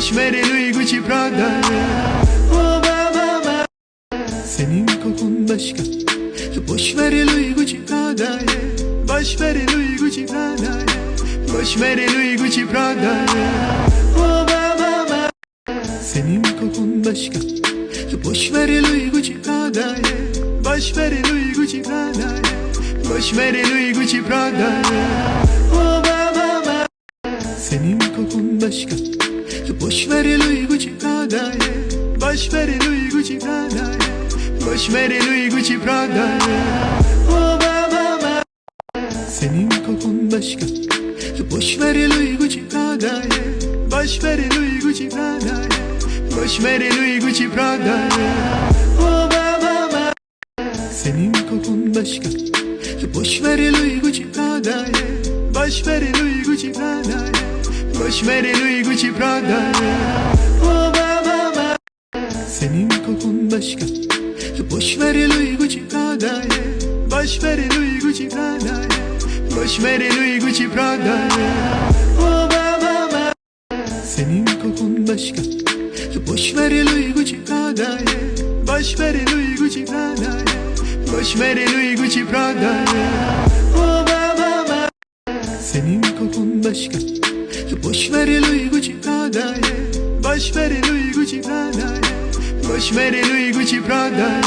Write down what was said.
Boş verin Louis Gucci Prada Oh mama Senin kokun başka. Boş ver Louis Gucci Prada Boş ver Louis Gucci Prada Boş ver Louis Gucci Prada Oh mama Senin kokun başka. Boş ver Louis Gucci Prada Boş ver Louis Gucci Prada Boş ver Louis Gucci Prada Oh mama Senin kokun başka Boş ver Louis Gucci Prada Boş ver Louis Gucci Prada Boş ver Louis Gucci Prada Oh mama Senin kokun başka. Boş ver Louis Gucci Prada Boş ver Louis Gucci Prada Boş ver Louis Gucci Prada Oh mama Senin kokun başka. Boş ver Louis Gucci Prada Boş ver Louis Gucci Prada Boş ver Louis Gucci Prada Oh mama Senin kokun başka. Boş ver Louis Gucci Prada Boş ver Louis Gucci Prada Boş ver Louis Gucci Prada Oh mama Senin kokun başka. Boş ver Louis Gucci Prada Boş ver Louis Gucci Prada Boş ver Louis Gucci Prada Oh mama Senin kokun başka Boş ver Louis Gucci Prada Boş ver Louis Gucci Prada Boş ver Louis Gucci Prada